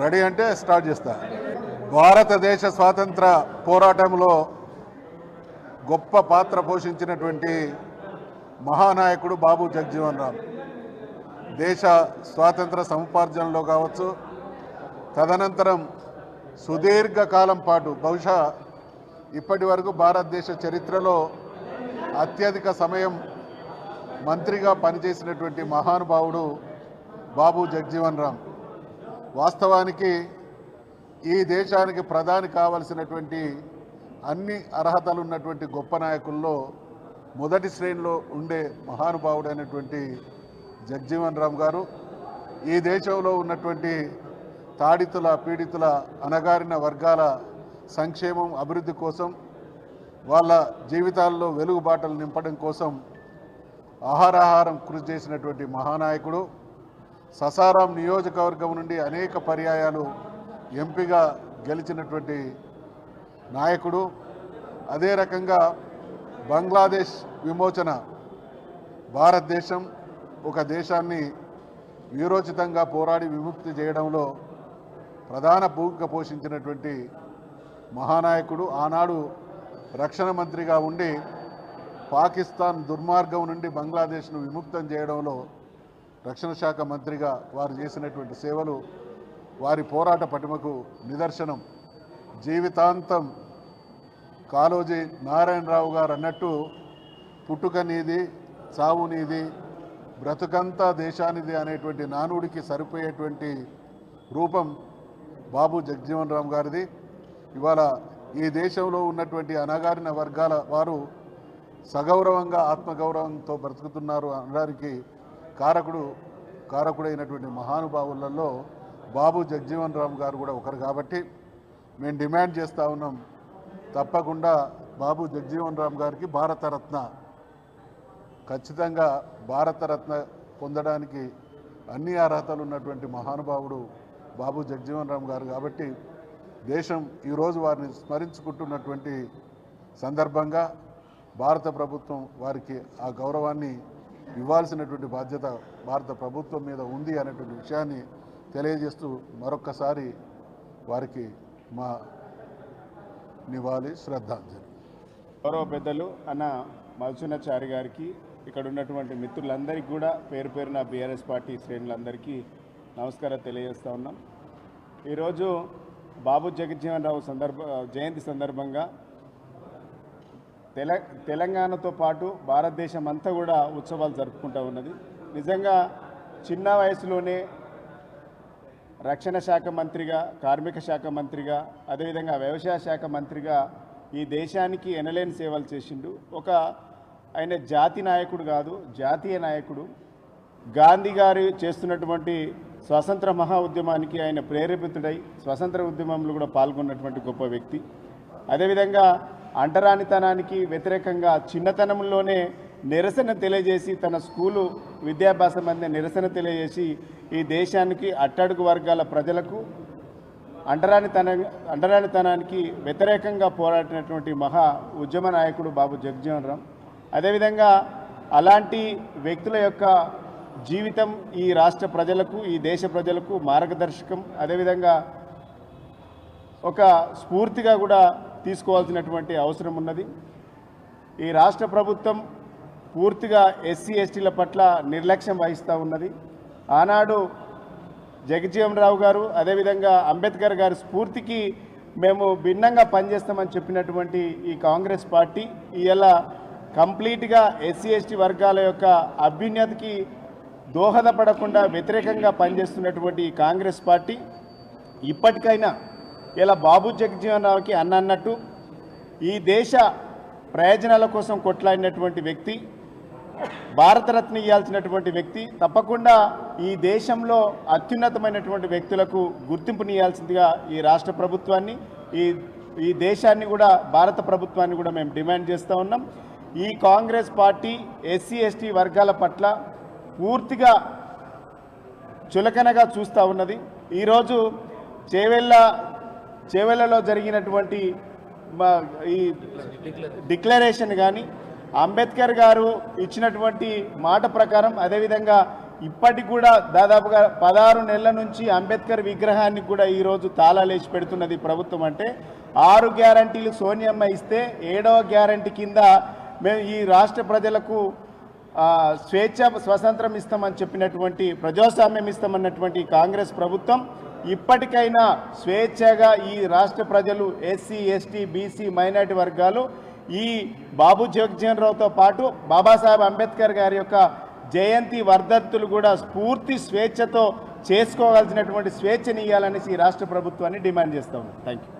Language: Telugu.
రెడీ అంటే స్టార్ట్ చేస్తా. భారతదేశ స్వాతంత్ర పోరాటంలో గొప్ప పాత్ర పోషించినటువంటి మహానాయకుడు బాబు జగజీవన్ రామ్ దేశ స్వాతంత్ర సముపార్జనలో కావచ్చు తదనంతరం సుదీర్ఘకాలం పాటు బహుశా ఇప్పటి వరకు భారతదేశ చరిత్రలో అత్యధిక సమయం మంత్రిగా పనిచేసినటువంటి మహానుభావుడు బాబు జగ్జీవన్ రామ్. వాస్తవానికి ఈ దేశానికి ప్రధాని కావలసినటువంటి అన్ని అర్హతలు ఉన్నటువంటి గొప్ప నాయకుల్లో మొదటి శ్రేణిలో ఉండే మహానుభావుడైనటువంటి జగ్జీవన్ రామ్ గారు ఈ దేశంలో ఉన్నటువంటి తాడితుల పీడితుల అణగారిన వర్గాల సంక్షేమం అభివృద్ధి కోసం వాళ్ళ జీవితాల్లో వెలుగుబాటలు నింపడం కోసం ఆహారాహారం కృషి చేసినటువంటి మహానాయకుడు ససారాం నియోజకవర్గం నుండి అనేక పర్యాయాలు ఎంపీగా గెలిచినటువంటి నాయకుడు. అదే రకంగా బంగ్లాదేశ్ విమోచన భారతదేశం ఒక దేశాన్ని వీరోచితంగా పోరాడి విముక్తి చేయడంలో ప్రధాన భూమిక పోషించినటువంటి మహానాయకుడు. ఆనాడు రక్షణ మంత్రిగా ఉండి పాకిస్తాన్ దుర్మార్గం నుండి బంగ్లాదేశ్ను విముక్తం చేయడంలో రక్షణ శాఖ మంత్రిగా వారు చేసినటువంటి సేవలు వారి పోరాట పటిమకు నిదర్శనం. జీవితాంతం కాళోజీ నారాయణరావు గారు అన్నట్టు పుట్టుక నీది చావు నీది బ్రతుకంతా దేశానిది అనేటువంటి నానుడికి సరిపోయేటువంటి రూపం బాబు జగజీవన్ రామ్ గారిది. ఇవాళ ఈ దేశంలో ఉన్నటువంటి అనగారిన వర్గాల వారు సగౌరవంగా ఆత్మగౌరవంతో బ్రతుకుతున్నారు అనడానికి కారకుడు కారకుడైనటువంటి మహానుభావులలో బాబు జగజీవన్ రామ్ గారు కూడా ఒకరు కాబట్టి మేము డిమాండ్ చేస్తూ ఉన్నాం తప్పకుండా బాబు జగ్జీవన్ రామ్ గారికి భారతరత్న ఖచ్చితంగా భారతరత్న పొందడానికి అన్ని అర్హతలు ఉన్నటువంటి మహానుభావుడు బాబు జగ్జీవన్ రామ్ గారు కాబట్టి దేశం ఈరోజు వారిని స్మరించుకుంటున్నటువంటి సందర్భంగా భారత ప్రభుత్వం వారికి ఆ గౌరవాన్ని ఇవ్వాల్సినటువంటి బాధ్యత భారత ప్రభుత్వం మీద ఉంది అనేటువంటి విషయాన్ని తెలియజేస్తూ మరొక్కసారి వారికి మా నివాళి శ్రద్ధాంజలి. గౌరవ పెద్దలు అన్న మధుసూనాచారి గారికి ఇక్కడ ఉన్నటువంటి మిత్రులందరికీ కూడా పేరు పేరున బీఆర్ఎస్ పార్టీ శ్రేణులందరికీ నమస్కారం తెలియజేస్తూ ఉన్నాం. ఈరోజు బాబు జగజ్జీవన్ రావు సందర్భ జయంతి సందర్భంగా తెల తెలంగాణతో పాటు భారతదేశం అంతా కూడా ఉత్సవాలు జరుపుకుంటూ ఉన్నది. నిజంగా చిన్న వయసులోనే రక్షణ శాఖ మంత్రిగా కార్మిక శాఖ మంత్రిగా అదేవిధంగా వ్యవసాయ శాఖ మంత్రిగా ఈ దేశానికి ఎనలేని సేవలు చేసిండు. ఒక ఆయన జాతి నాయకుడు కాదు జాతీయ నాయకుడు. గాంధీ గారు చేస్తున్నటువంటి స్వతంత్ర మహా ఉద్యమానికి ఆయన ప్రేరేపితుడై స్వతంత్ర ఉద్యమంలో కూడా పాల్గొన్నటువంటి గొప్ప వ్యక్తి. అదేవిధంగా అంటరానితనానికి వ్యతిరేకంగా చిన్నతనంలోనే నిరసన తెలియజేసి తన స్కూలు విద్యాభ్యాసం అందే నిరసన తెలియజేసి ఈ దేశానికి అట్టడుగు వర్గాల ప్రజలకు అంటరానితన అంటరానితనానికి వ్యతిరేకంగా పోరాడినటువంటి మహా ఉద్యమ నాయకుడు బాబు జగజీవన్ రామ్. అదేవిధంగా అలాంటి వ్యక్తుల యొక్క జీవితం ఈ రాష్ట్ర ప్రజలకు ఈ దేశ ప్రజలకు మార్గదర్శకం. అదేవిధంగా ఒక స్ఫూర్తిగా కూడా తీసుకోవాల్సినటువంటి అవసరం ఉన్నది. ఈ రాష్ట్ర ప్రభుత్వం పూర్తిగా ఎస్సీ ఎస్టీల పట్ల నిర్లక్ష్యం వహిస్తూ ఉన్నది. ఆనాడు జగజీవన్ రావు గారు అదేవిధంగా అంబేద్కర్ గారి స్ఫూర్తికి మేము భిన్నంగా పనిచేస్తామని చెప్పినటువంటి ఈ కాంగ్రెస్ పార్టీ ఇలా కంప్లీట్గా ఎస్సీ ఎస్టీ వర్గాల యొక్క అభ్యున్నతికి దోహదపడకుండా వ్యతిరేకంగా పనిచేస్తున్నటువంటి ఈ కాంగ్రెస్ పార్టీ ఇప్పటికైనా ఇలా బాబు జగజ్జీవన్ రావుకి అన్న అన్నట్టు ఈ దేశ ప్రయోజనాల కోసం కొట్లాడినటువంటి వ్యక్తి భారతరత్న ఇవ్వాల్సినటువంటి వ్యక్తి తప్పకుండా ఈ దేశంలో అత్యున్నతమైనటువంటి వ్యక్తులకు గుర్తింపునియాల్సిందిగా ఈ రాష్ట్ర ప్రభుత్వాన్ని ఈ ఈ దేశాన్ని కూడా భారత ప్రభుత్వాన్ని కూడా మేము డిమాండ్ చేస్తూ ఉన్నాం. ఈ కాంగ్రెస్ పార్టీ ఎస్సీ ఎస్టీ వర్గాల పట్ల పూర్తిగా చులకనగా చూస్తూ ఉన్నది. ఈరోజు చేవెళ్ళ చేవెళ్ళలో జరిగినటువంటి ఈ డిక్లరేషన్ కానీ అంబేద్కర్ గారు ఇచ్చినటువంటి మాట ప్రకారం అదేవిధంగా ఇప్పటికి కూడా దాదాపుగా పదహారు నెలల నుంచి అంబేద్కర్ విగ్రహాన్ని కూడా ఈరోజు తాళాలేసి పెడుతున్నది ప్రభుత్వం అంటే ఆరు గ్యారంటీలు సోనియమ్మ ఇస్తే ఏడవ గ్యారంటీ కింద మేము ఈ రాష్ట్ర ప్రజలకు స్వేచ్ఛ స్వతంత్రం ఇస్తామని చెప్పినటువంటి ప్రజాస్వామ్యం ఇస్తామన్నటువంటి కాంగ్రెస్ ప్రభుత్వం ఇప్పటికైనా స్వేచ్ఛగా ఈ రాష్ట్ర ప్రజలు ఎస్సీ ఎస్టీ బీసీ మైనార్టీ వర్గాలు ఈ బాబు జగజ్జీవన్ రావుతో పాటు బాబాసాహెబ్ అంబేద్కర్ గారి యొక్క జయంతి వర్ధంతులు కూడా స్ఫూర్తి స్వేచ్ఛతో చేసుకోవాల్సినటువంటి స్వేచ్ఛని ఈ రాష్ట్ర ప్రభుత్వాన్ని డిమాండ్ చేస్తాము థ్యాంక్ యూ